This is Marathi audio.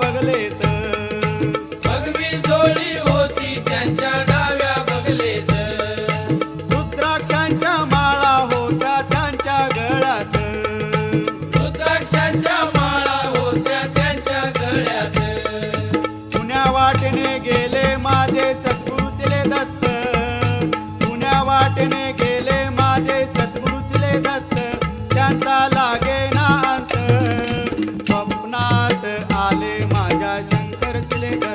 बगलेत भगवी जोडी होती त्यांच्या डाव्या बगलेत रुद्राक्षांच्या माळा होत्या त्यांच्या गळ्यात. रुद्राक्षांच्या माळा होत्या त्यांच्या गळ्यात. पुण्या वाटेने गेले माझे सद्गुरुचले दत्त. पुण्या वाटेने गेले माझे सद्गुरुचले दत्त. त्यांचा लागे चले जा